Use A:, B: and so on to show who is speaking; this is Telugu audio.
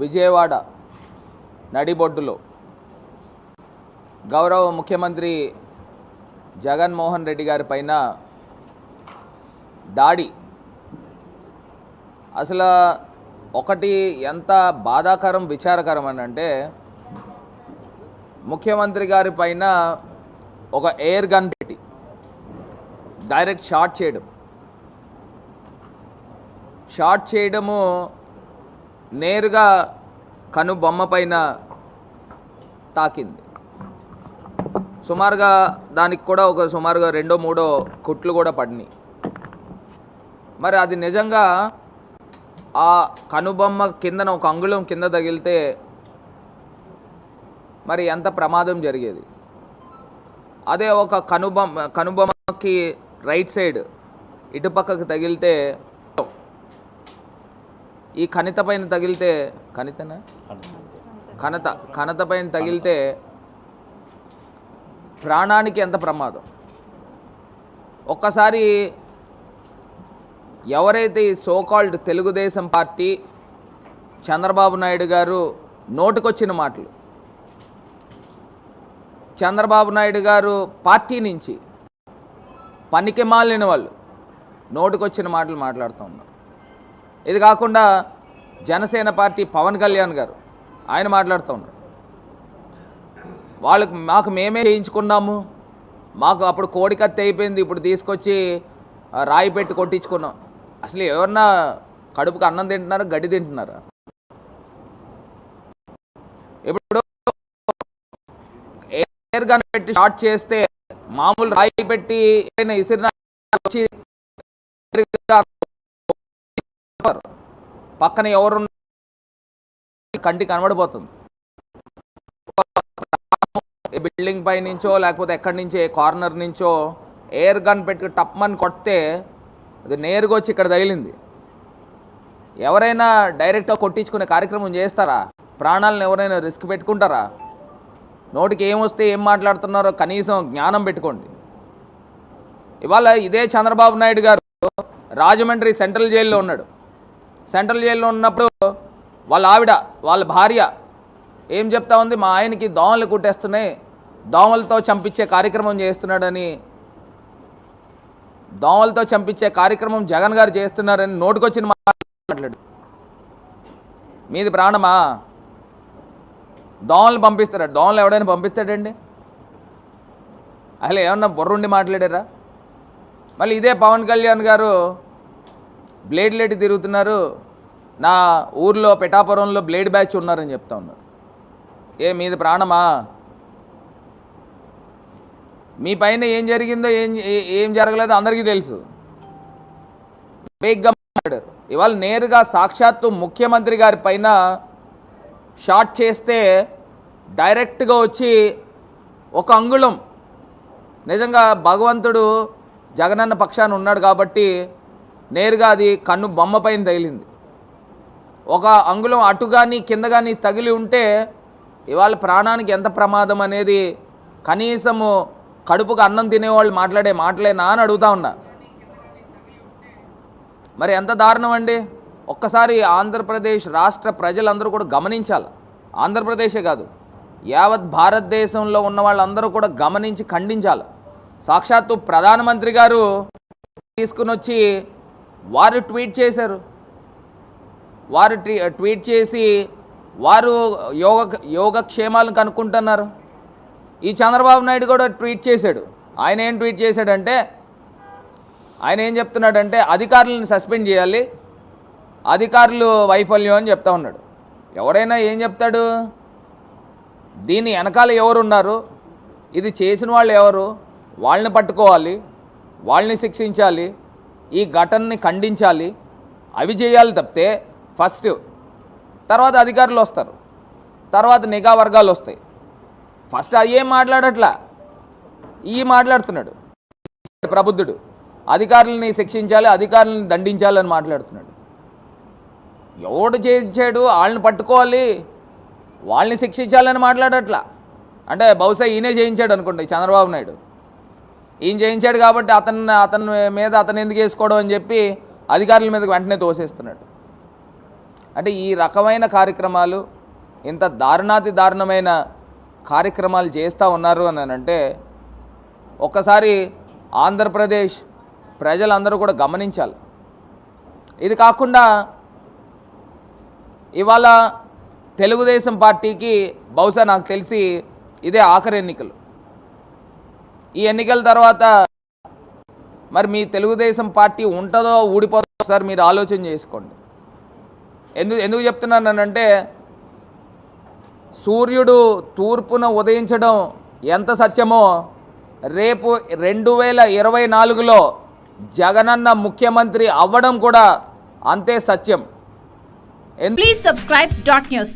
A: విజయవాడ నడిబొడ్డులో గౌరవ ముఖ్యమంత్రి జగన్మోహన్ రెడ్డి గారి పైన దాడి. అసలు ఒకటి ఎంత బాధాకరం విచారకరం అని అంటే ముఖ్యమంత్రి గారి పైన ఒక ఎయిర్ గన్ పెట్టి డైరెక్ట్ షాట్ చేయడం. షాట్ చేయడము నేరుగా కను బొమ్మ పైన తాకింది. సుమారుగా దానికి కూడా ఒక సుమారుగా రెండో మూడో కుట్లు కూడా పడినాయి. మరి అది నిజంగా ఆ కనుబొమ్మ కిందన ఒక అంగుళం కింద తగిలితే మరి ఎంత ప్రమాదం జరిగేది? అదే ఒక కనుబొమ్మ కనుబొమ్మకి రైట్ సైడ్ ఇటుపక్కకు తగిలితే ఈ కణిత పైన తగిలితే కణితనా? కణత కణత పైన తగిలితే ప్రాణానికి ఎంత ప్రమాదం? ఒక్కసారి ఎవరైతే ఈ so called Telugu Desam party Chandrababu Naidu గారు నోటుకొచ్చిన మాటలు చంద్రబాబు నాయుడు గారు పార్టీ నుంచి పనికి మాలిన వాళ్ళు నోటుకొచ్చిన మాటలు మాట్లాడుతూ ఉన్నారు. ఇది కాకుండా జనసేన పార్టీ పవన్ కళ్యాణ్ గారు ఆయన మాట్లాడుతూ ఉన్నారు. వాళ్ళకి మాకు మేమే చేయించుకున్నాము. మాకు అప్పుడు కోడికత్తి అయిపోయింది ఇప్పుడు తీసుకొచ్చి రాయి పెట్టి కొట్టించుకున్నాం. అసలు ఎవరన్నా కడుపుకి అన్నం తింటున్నారా గడ్డి తింటున్నారా? ఇప్పుడు ఎయిర్ గన్ పెట్టి షాట్ చేస్తే మామూలు రాయి పెట్టి ఏదైనా ఇసిరిన వచ్చి పక్కన ఎవరు కంటి కనబడిపోతుంది. ఈ బిల్డింగ్ పై నుంచో లేకపోతే ఎక్కడి నుంచో కార్నర్ నుంచో ఎయిర్ గన్ పెట్టి టప్మని కొడితే అది నేరుగా వచ్చి ఇక్కడ తగిలింది. ఎవరైనా డైరెక్ట్గా కొట్టించుకునే కార్యక్రమం చేస్తారా? ప్రాణాలను ఎవరైనా రిస్క్ పెట్టుకుంటారా? నోటికి ఏమొస్తే ఏం మాట్లాడుతున్నారో కనీసం జ్ఞానం పెట్టుకోండి. ఇవాళ ఇదే చంద్రబాబు నాయుడు గారు రాజమండ్రి సెంట్రల్ జైల్లో ఉన్నాడు. సెంట్రల్ జైల్లో ఉన్నప్పుడు వాళ్ళ ఆవిడ వాళ్ళ భార్య ఏం చెప్తా ఉంది? మా ఆయనకి దోమలు కుట్టేస్తున్నాయి. దోమలతో చంపించే కార్యక్రమం చేస్తున్నాడని. దోమలతో చంపించే కార్యక్రమం జగన్ గారు చేస్తున్నారని నోటుకొచ్చిన మాట్లాడు. మీది ప్రాణమా? దోమలు పంపిస్తారా? దోమలు ఎవడైనా పంపిస్తాడండి? అసలు ఏమన్నా బుర్రుండి మాట్లాడారా? మళ్ళీ ఇదే పవన్ కళ్యాణ్ గారు బ్లేడ్ లేటి తిరుగుతున్నారు. నా ఊర్లో పిఠాపురంలో బ్లేడ్ బ్యాచ్ ఉన్నారని చెప్తా ఉన్నారు. ఏ మీది ప్రాణమా? మీ పైన ఏం జరిగిందో ఏం ఏం జరగలేదో అందరికీ తెలుసు. వేగ్గా మాట్లాడారు. ఇవాళ నేరుగా సాక్షాత్తు ముఖ్యమంత్రి గారి పైన షాట్ చేస్తే డైరెక్ట్గా వచ్చి ఒక అంగుళం. నిజంగా భగవంతుడు జగనన్న పక్షాన ఉన్నాడు కాబట్టి నేరుగా అది కన్ను బొమ్మ పైన తగిలింది. ఒక అంగుళం అటు కానీ కింద కానీ తగిలి ఉంటే ఇవాళ ప్రాణానికి ఎంత ప్రమాదం అనేది కనీసము కడుపుకు అన్నం తినేవాళ్ళు మాట్లాడే మాటలేనా అని అడుగుతా ఉన్నా. మరి ఎంత దారుణం అండి? ఒక్కసారి ఆంధ్రప్రదేశ్ రాష్ట్ర ప్రజలందరూ కూడా గమనించాలి. ఆంధ్రప్రదేశే కాదు యావత్ భారతదేశంలో ఉన్న వాళ్ళందరూ కూడా గమనించి ఖండించాలి. సాక్షాత్తు ప్రధానమంత్రి గారు తీసుకుని వచ్చి వారు ట్వీట్ చేశారు. వారు ట్వీ- ట్వీట్ చేసి వారు యోగ యోగక్షేమాలను కనుక్కుంటున్నారు. ఈ చంద్రబాబు నాయుడు కూడా ట్వీట్ చేశాడు. ఆయన ఏం ట్వీట్ చేశాడంటే ఆయన ఏం చెప్తున్నాడంటే అధికారులను సస్పెండ్ చేయాలి అధికారులు వైఫల్యం అని చెప్తా ఉన్నాడు. ఎవరైనా ఏం చెప్తాడు? దీని వెనకాల ఎవరున్నారు? ఇది చేసిన వాళ్ళు ఎవరు? వాళ్ళని పట్టుకోవాలి వాళ్ళని శిక్షించాలి ఈ ఘటనని ఖండించాలి అవి చేయాలి తప్పితే ఫస్ట్ తర్వాత అధికారులు వస్తారు తర్వాత నిఘా వర్గాలు వస్తాయి. ఫస్ట్ అయ్యే మాట్లాడట్లా? ఈ మాట్లాడుతున్నాడు. ప్రబుద్ధుడు. అధికారులని శిక్షించాలి అధికారులను దండించాలని మాట్లాడుతున్నాడు. ఎవడు చేయించాడు? వాళ్ళని పట్టుకోవాలి. వాళ్ళని శిక్షించాలని మాట్లాడట్లా? అంటే బహుశా ఈయనే చేయించాడు అనుకోండి చంద్రబాబు నాయుడు. ఈయన చేయించాడు కాబట్టి అతన్ని అతని మీద అతను ఎందుకు వేసుకోవడం అని చెప్పి అధికారుల మీదకి వెంటనే తోసేస్తున్నాడు. అంటే ఈ రకమైన కార్యక్రమాలు ఇంత దారుణాతి దారుణమైన కార్యక్రమాలు చేస్తూ ఉన్నారు అని అంటే ఒక్కసారి ఆంధ్రప్రదేశ్ ప్రజలందరూ కూడా గమనించాలి. ఇది కాకుండా ఇవాళ తెలుగుదేశం పార్టీకి బహుశా నాకు తెలిసి ఇదే ఆఖరి ఎన్నికలు. ఈ ఎన్నికల తర్వాత మరి మీ తెలుగుదేశం పార్టీ ఉంటుందో ఊడిపోతుందో సార్ మీరు ఆలోచన చేసుకోండి ఎందుకు ఎందుకు చెప్తున్నానంటే సూర్యుడు తూర్పున ఉదయించడం ఎంత సత్యమో రేపు రెండు వేల ఇరవై నాలుగులో జగనన్న ముఖ్యమంత్రి అవ్వడం కూడా అంతే సత్యం
B: ప్లీజ్ సబ్స్క్రైబ్ డాట్ న్యూస్.